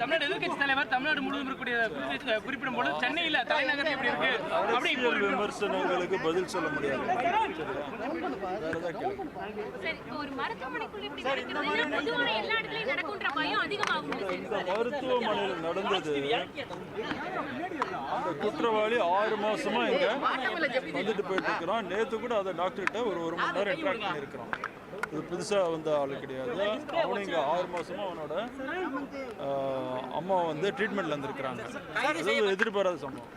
தமிழ்நாடு எதிர்க்கட்சி தலைவர் தமிழ்நாடு முழுவதும் இருக்கக்கூடிய குறிப்பிடும் பொழுது சென்னையில தலைநகர் எப்படி இருக்கு. அப்படி விமர்சனங்களுக்கு பதில் சொல்ல முடியாது. மருத்துவமனையில் நடந்தது அந்த குற்றவாளி ஆறு மாசமா இங்க வந்துட்டு போயிட்டு இருக்கிறான். நேத்து கூட அதை டாக்டர்கிட்ட ஒரு ஒரு மணி நேரம் இன்ட்ராக்ட் பண்ணியிருக்கிறான். இது புதுசா வந்த ஆளு கிடையாது. அவனும் இங்க ஆறு மாசமா அவனோட அம்மா வந்து ட்ரீட்மெண்ட்ல இருந்திருக்கிறாங்க. அதாவது எதிர்பாராத சம்பவம்.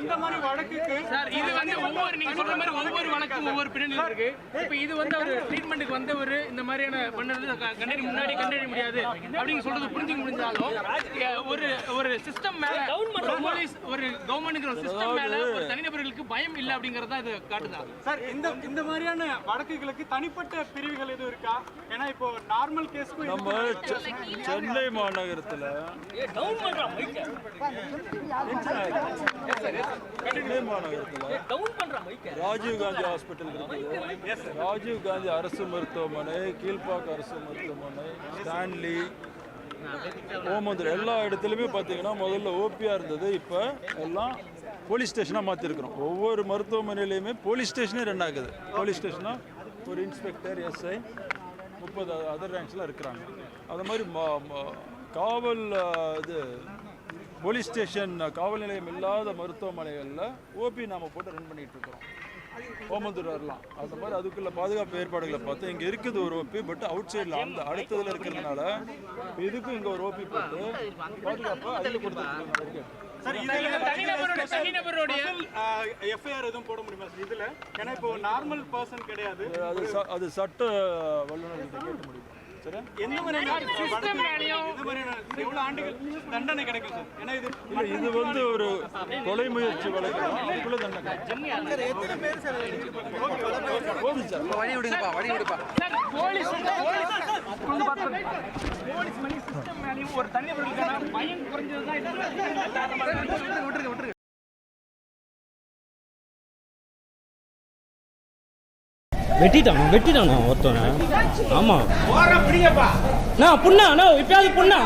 இந்த மாதிரி வழக்குக்கு சார் இது வந்து ஒவ்வொரு நீங்க சொல்ற மாதிரி ஒவ்வொரு வழக்கும் ஒவ்வொரு பின்னணியில் இருக்கு. இப்போ இது வந்து அவர் ட்ரீட்மெண்ட்டுக்கு வந்தவர் இந்த மாதிரியான பண்ணது கண்டறி முன்னாடி கண்டறிய முடியாது. அப்படின்னு சொல்றது புரிஞ்சுக்க முடிஞ்சாலும் ஒரு ஒரு சிஸ்டம் மேல போலீஸ் ஒரு கவர்மெண்ட்ங்கிற ஒரு சிஸ்டம் மேல ஒரு தனிநபர்களுக்கு பயம் இல்லை அப்படிங்கறத இது காட்டுதா? சார் இந்த இந்த மாதிரியான வழக்குகளுக்கு தனிப்பட்ட பிரிவுகள் எதுவும் இருக்கா? ஏன்னா இப்போ நார்மல் கேஸ்க்கும் நம்ம சென்னை மாநகரத்துல சென்னை மாநகரத்துல ராஜீவ் காந்தி ஹாஸ்பிட்டல் இருக்குது. ராஜீவ் காந்தி அரசு மருத்துவமனை கீழ்ப்பாக்கம் அரசு மருத்துவமனை ஸ்டான்லி ஓமந்தூர் எல்லா இடத்துலையுமே பார்த்தீங்கன்னா முதல்ல ஓபியா இருந்தது இப்போ எல்லாம் போலீஸ் ஸ்டேஷனாக மாற்றிருக்கிறோம் ஒவ்வொரு மருத்துவமனையிலையுமே போலீஸ் ஸ்டேஷனே ரன் ஆகுது. போலீஸ் ஸ்டேஷனாக ஒரு இன்ஸ்பெக்டர் எஸ்ஐ முப்பது அதர் ரேங்க்ஸ்லாம் இருக்கிறாங்க. அது மாதிரி ம- காவல் இது போலீஸ் ஸ்டேஷன் காவல் நிலையம் இல்லாத மருத்துவமனைகளில் ஓபி நாம் போட்டு ரன் பண்ணிட்டு இருக்கிறோம். ஓமந்தூர் வரலாம் அந்த மாதிரி அதுக்குள்ள பாதுகாப்பு ஏற்பாடுகளை பார்த்து இங்கே இருக்குது ஒரு ஓபி பட் அவுட் சைடில் அந்த அடுத்ததில் இருக்கிறதுனால இதுக்கும் இங்கே ஒரு ஓபி போட்டு பாதுகாப்பு அதில் கொடுத்துருக்கு சார் தனிநபருடைய தனிநபருடைய எஃப்ஐஆர் எதுவும் போட முடியுமா சார்? இதுல? ஏன்னா இப்போ நார்மல் பர்சன் கிடையாது. அது ச- அது சட்ட வல்லுநர்கிட்ட கேட்க முடியும்? எந்த மாதிரியான ஆண்டுகள் தண்டனை கிடைக்கும் சார் ஏன்னா இது இது வந்து ஒரு கொலை முயற்சி வழக்கு தண்டனை போதும் சார் சார், போலீஸ் போலீஸ் வந்து பார்த்தா போலீஸ் மேலேயும் சிஸ்டம் மேலேயும் ஒரு தனிநபர்களுக்கான பயம் குறைஞ்சது தான் இது காரணமா வெட்டிட்டானா வெட்டிட்டானா ஒருத்தவனை ஆமா. நான் புண்ணா நான் இப்பயாவது புண்ணா?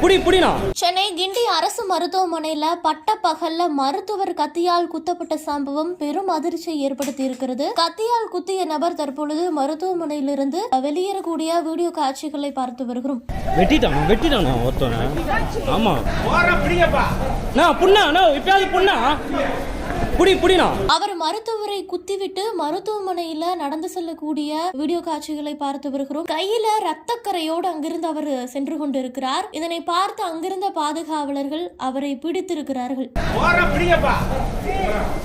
புடி புடினா சென்னை கிண்டி அரசு மருத்துவமனையில பட்ட பகல்ல மருத்துவர் கத்தியால் குத்தப்பட்ட சம்பவம் பெரும் அதிர்ச்சியை ஏற்படுத்தி இருக்கிறது கத்தியால் குத்திய நபர் தற்பொழுது மருத்துவமனையிலிருந்து வெளியேறக்கூடிய வீடியோ காட்சிகளை பார்த்து வருகிறோம். வெட்டிட்டானா வெட்டிட்டானா ஒருத்தவனை ஆமா. நான் புண்ணா நான் இப்பயாவது புண்ணா? புடி புடினா? அவர் மருத்துவரை குத்திவிட்டு மருத்துவமனையில நடந்து செல்லக்கூடிய வீடியோ காட்சிகளை பார்த்து வருகிறோம். கையில ரத்தக்கரையோடு அங்கிருந்து அவர் சென்று கொண்டிருக்கிறார். இதனை பார்த்து அங்கிருந்த பாதுகாவலர்கள் அவரை பிடித்திருக்கிறார்கள்.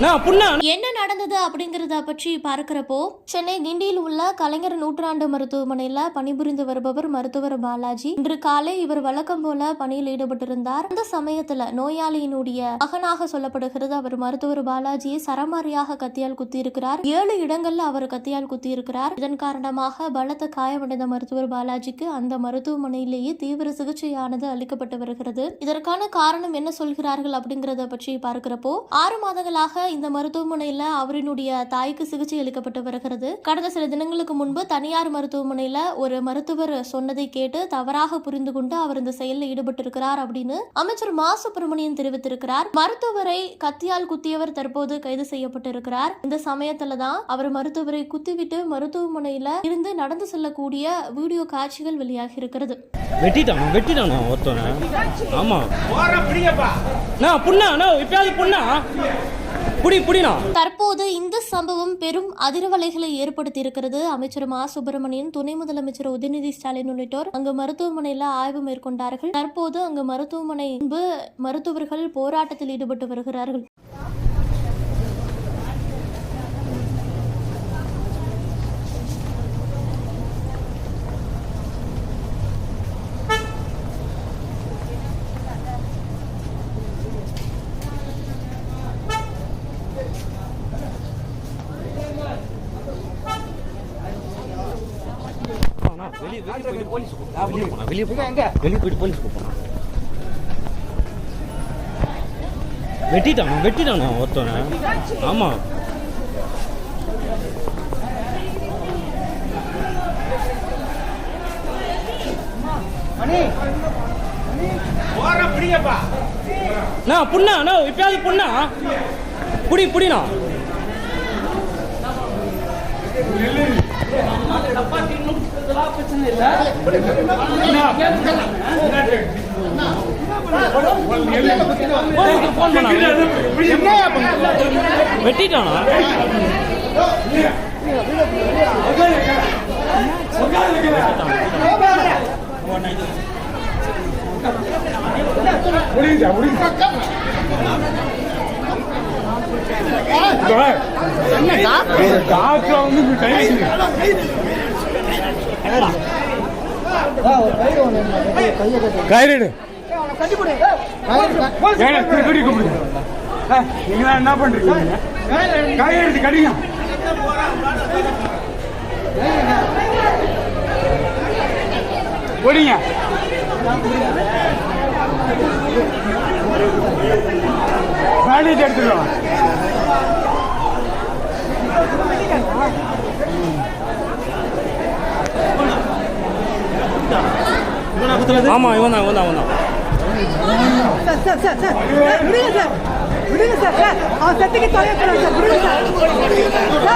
நான் புண்ணா? என்ன நடந்தது அப்படிங்கறத பற்றி பார்க்கிறப்போ சென்னை கிண்டியில் உள்ள கலைஞர் நூற்றாண்டு மருத்துவமனையில பணிபுரிந்து வருபவர் மருத்துவர் பாலாஜி. இன்று காலை இவர் வழக்கம் போல பணியில் ஈடுபட்டிருந்தார். அந்த சமயத்துல நோயாளியினுடைய மகனாக சொல்லப்படுகிறது. அவர் மருத்துவர் பாலாஜியை சரமாரியாக கத்தியால் குத்தியிருக்கிறார். ஏழு இடங்கள்ல அவர் கத்தியால் குத்தி இருக்கிறார் இதன் காரணமாக பலத்த காயமடைந்த மருத்துவர் பாலாஜிக்கு அந்த மருத்துவமனையிலேயே தீவிர சிகிச்சையானது அளிக்கப்பட்டு வருகிறது. இதற்கான காரணம் என்ன சொல்கிறார்கள் அப்படிங்கறத பற்றி பார்க்கிறப்போ ஆறு மாதங்களாக இந்த மருத்துவமனையில அவரினுடைய தாய்க்கு சிகிச்சை அளிக்கப்பட்டு வருகிறது. கடந்த சில தினங்களுக்கு முன்பு தனியார் மருத்துவமனையில ஒரு மருத்துவர் சொன்னதை கேட்டு தவறாக புரிந்து கொண்டு அவர் இந்த செயலில் ஈடுபட்டிருக்கிறார் அப்படின்னு அமைச்சர் மா. சுப்பிரமணியன் தெரிவித்திருக்கிறார். மருத்துவரை கத்தியால் குத்தியவர் தற்போது கைது செய்யப்பட்டிருக்கிறார். இந்த சமயத்துல தான் அவர் மருத்துவரை குத்திவிட்டு மருத்துவமனையில இருந்து நடந்து செல்லக்கூடிய வீடியோ காட்சிகள் வெளியாகி இருக்கிறது வெட்டிட்டானா? வெட்டிட்டானா ஒருத்தவனை ஆமா. நான் புண்ணா நான் இப்பயாவது புண்ணா? புடி புடினா தற்போது இந்த சம்பவம் பெரும் அதிர்வலைகளை ஏற்படுத்தி இருக்கிறது அமைச்சர் மா. சுப்பிரமணியன் துணை முதலமைச்சர் உதயநிதி ஸ்டாலின் உள்ளிட்டோர் அங்கு மருத்துவமனையில ஆய்வு மேற்கொண்டார்கள். தற்போது அங்கு மருத்துவமனை முன்பு மருத்துவர்கள் போராட்டத்தில் ஈடுபட்டு வருகிறார்கள். வெளியே வெட்டிட்டான் வெட்டிட்டானா ஒருத்தவனை ஆமாம் புண்ணா புடினா ஃபோன் பண்ணா வெட்டிட்டானா திருப்பி கூப்பிடுங்க நீங்க என்ன பண்றீங்க? கயிறு எடுத்து கடிங்க. ஓடிங்க வேலையை எடுத்துக்கலாம் சொல்றது? ஆமா இவன் தான் இவன் தான் இவன் தான் சார் சார் சார். சார் விடுங்க சார். விடுங்க சார் சார். அவன் செத்துக்கு தொலைய சார். விடுங்க சார்.